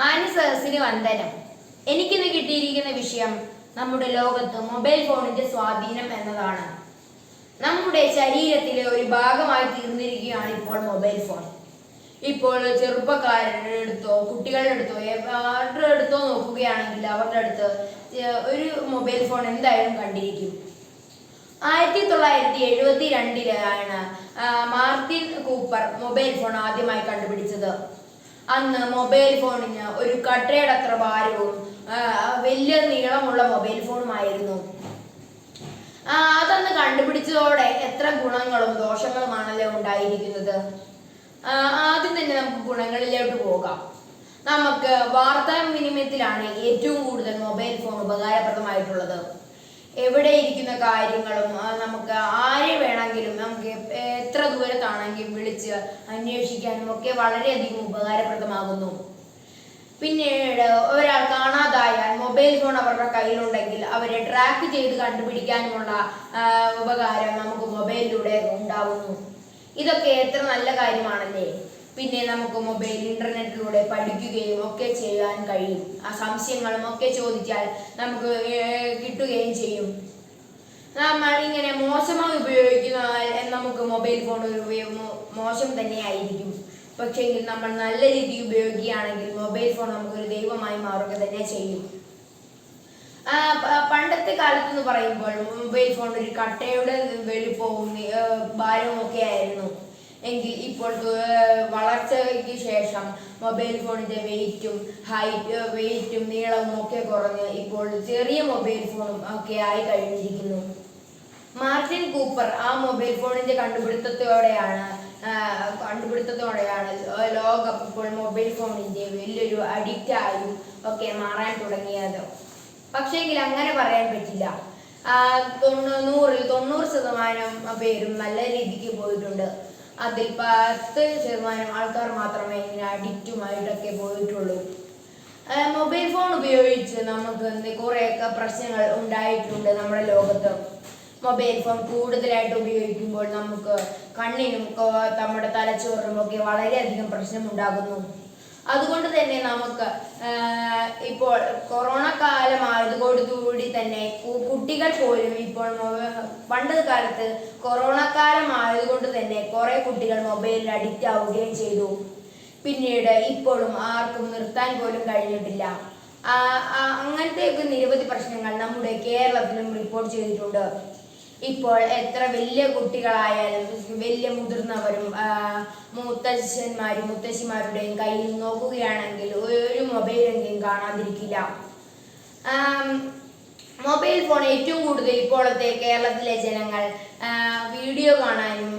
മാനസഹസിന് വന്ദനം. എനിക്കിന്ന് കിട്ടിയിരിക്കുന്ന വിഷയം നമ്മുടെ ലോകത്ത് മൊബൈൽ ഫോണിന്റെ സ്വാധീനം എന്നതാണ്. നമ്മുടെ ശരീരത്തിലെ ഒരു ഭാഗമായി തീർന്നിരിക്കുകയാണ് ഇപ്പോൾ മൊബൈൽ ഫോൺ. ഇപ്പോൾ ചെറുപ്പക്കാരുടെ അടുത്തോ കുട്ടികളുടെ അടുത്തോ ആരുടെ അടുത്തോ നോക്കുകയാണെങ്കിൽ അവരുടെ അടുത്ത് ഒരു മൊബൈൽ ഫോൺ എന്തായാലും കണ്ടിരിക്കും. ആയിരത്തി തൊള്ളായിരത്തി എഴുപത്തി രണ്ടിലാണ് മാർട്ടിൻ കൂപ്പർ മൊബൈൽ ഫോൺ ആദ്യമായി കണ്ടുപിടിച്ചത്. അന്ന് മൊബൈൽ ഫോണിന് ഒരു കട്ടയുടെ അത്ര ഭാരവും വലിയ നീളമുള്ള മൊബൈൽ ഫോണുമായിരുന്നു അതന്ന് കണ്ടുപിടിച്ചതോടെ എത്ര ഗുണങ്ങളും ദോഷങ്ങളുമാണല്ലോ ഉണ്ടായിരിക്കുന്നത്? ആദ്യം തന്നെ നമുക്ക് ഗുണങ്ങളിലോട്ട് പോകാം. നമുക്ക് വാർത്താ വിനിമയത്തിലാണ് ഏറ്റവും കൂടുതൽ മൊബൈൽ ഫോൺ ഉപകാരപ്രദമായിട്ടുള്ളത്. എവിടെ ഇരിക്കുന്ന കാര്യങ്ങളും നമുക്ക് ആരെ വേണമെങ്കിലും നമുക്ക് ദൂരത്താണെങ്കിലും വിളിച്ച് അന്വേഷിക്കാനും ഒക്കെ വളരെയധികം ഉപകാരപ്രദമാകുന്നു. പിന്നീട് ഒരാൾ കാണാതായാൽ മൊബൈൽ ഫോൺ അവരുടെ കയ്യിലുണ്ടെങ്കിൽ അവരെ ട്രാക്ക് ചെയ്ത് കണ്ടുപിടിക്കാനുമുള്ള ഉപകാരം നമുക്ക് മൊബൈലിലൂടെ ഉണ്ടാവുന്നു. ഇതൊക്കെ എത്ര നല്ല കാര്യമാണല്ലേ? പിന്നെ നമുക്ക് മൊബൈൽ ഇന്റർനെറ്റിലൂടെ പഠിക്കുകയും ഒക്കെ ചെയ്യാൻ കഴിയും. ആ സംശയങ്ങളും ഒക്കെ ചോദിച്ചാൽ നമുക്ക് കിട്ടുകയും ചെയ്യും. നമ്മൾ ഇങ്ങനെ മോശമായി ഉപയോഗിക്കുന്ന നമുക്ക് മൊബൈൽ ഫോൺ ഒരു മോശം തന്നെയായിരിക്കും. പക്ഷേ നമ്മൾ നല്ല രീതിയിൽ ഉപയോഗിക്കുകയാണെങ്കിൽ മൊബൈൽ ഫോൺ നമുക്കൊരു ദൈവമായി മാറുക തന്നെ ചെയ്യും. പണ്ടത്തെ കാലത്ത് എന്ന് പറയുമ്പോൾ മൊബൈൽ ഫോൺ ഒരു കട്ടയുടെ വലുപ്പവും ഭാരവും ഒക്കെ ആയിരുന്നു. എങ്കിൽ ഇപ്പോൾ വളർച്ചയ്ക്ക് ശേഷം മൊബൈൽ ഫോണിന്റെ വെയിറ്റും ഹൈറ്റ് വെയിറ്റും നീളവും ഒക്കെ കുറഞ്ഞ് ഇപ്പോൾ ചെറിയ മൊബൈൽ ഫോണും ഒക്കെ ആയി കഴിഞ്ഞിരിക്കുന്നു. മാർട്ടിൻ കൂപ്പർ ആ മൊബൈൽ ഫോണിന്റെ കണ്ടുപിടുത്തത്തോടെയാണ് കണ്ടുപിടുത്തത്തോടെയാണ് ലോകം ഇപ്പോൾ മൊബൈൽ ഫോണിന്റെ വലിയൊരു അഡിക്റ്റായും ഒക്കെ മാറാൻ തുടങ്ങിയത്. പക്ഷേങ്കിൽ അങ്ങനെ പറയാൻ പറ്റില്ല. തൊണ്ണൂറിൽ തൊണ്ണൂറ് ശതമാനം പേരും നല്ല രീതിക്ക് പോയിട്ടുണ്ട്. അതിൽ പത്ത് ശതമാനം ആൾക്കാർ മാത്രമേ ഇങ്ങനെ അഡിക്റ്റുമായിട്ടൊക്കെ പോയിട്ടുള്ളൂ. മൊബൈൽ ഫോൺ ഉപയോഗിച്ച് നമുക്ക് കുറേയൊക്കെ പ്രശ്നങ്ങൾ ഉണ്ടായിട്ടുണ്ട് നമ്മുടെ ലോകത്ത്. മൊബൈൽ ഫോൺ കൂടുതലായിട്ട് ഉപയോഗിക്കുമ്പോൾ നമുക്ക് കണ്ണിനും നമ്മുടെ തലച്ചോറിനും ഒക്കെ വളരെയധികം പ്രശ്നമുണ്ടാകുന്നു. അതുകൊണ്ട് തന്നെ നമുക്ക് ഇപ്പോൾ കൊറോണ കാലമായതോടുകൂടി തന്നെ കുട്ടികൾ പോലും ഇപ്പോൾ പണ്ട് കാലത്ത് കൊറോണ കാലമായതുകൊണ്ട് തന്നെ കുറെ കുട്ടികൾ മൊബൈലിൽ അഡിക്റ്റ് ആവുകയും ചെയ്തു. പിന്നീട് ഇപ്പോഴും ആർക്കും നിർത്താൻ പോലും കഴിഞ്ഞിട്ടില്ല. അങ്ങനത്തെയൊക്കെ നിരവധി പ്രശ്നങ്ങൾ നമ്മുടെ കേരളത്തിലും റിപ്പോർട്ട് ചെയ്തിട്ടുണ്ട്. ഇപ്പോൾ എത്ര വലിയ കുട്ടികളായാലും വലിയ മുതിർന്നവരും മുത്തച്ഛന്മാരും മുത്തശ്ശിമാരുടെയും കയ്യിൽ നോക്കുകയാണെങ്കിൽ ഒരു മൊബൈലെങ്കിലും കാണാതിരിക്കില്ല. ആം, മൊബൈൽ ഫോൺ ഏറ്റവും കൂടുതൽ ഇപ്പോഴത്തെ കേരളത്തിലെ ജനങ്ങൾ വീഡിയോ കാണാനും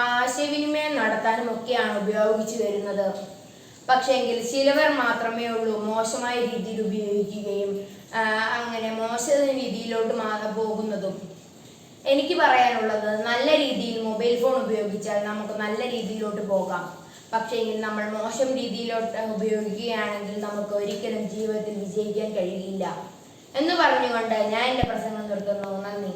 ആശയവിനിമയം നടത്താനും ഒക്കെയാണ് ഉപയോഗിച്ചു വരുന്നത്. പക്ഷേങ്കിൽ ചിലവർ മാത്രമേ ഉള്ളൂ മോശമായ രീതിയിൽ ഉപയോഗിക്കുകയും അങ്ങനെ മോശ രീതിയിലോട്ട് പോകുന്നതും. എനിക്ക് പറയാനുള്ളത് നല്ല രീതിയിൽ മൊബൈൽ ഫോൺ ഉപയോഗിച്ചാൽ നമുക്ക് നല്ല രീതിയിലോട്ട് പോകാം. ഇനി നമ്മൾ മോശം രീതിയിലോട്ട് ഉപയോഗിക്കുകയാണെങ്കിൽ നമുക്ക് ഒരിക്കലും ജീവിതത്തിൽ വിജയിക്കാൻ കഴിയില്ല. എന്ന് പറഞ്ഞുകൊണ്ട് ഞാൻ എന്റെ പ്രസംഗം നിർത്തുന്നു. നന്ദി.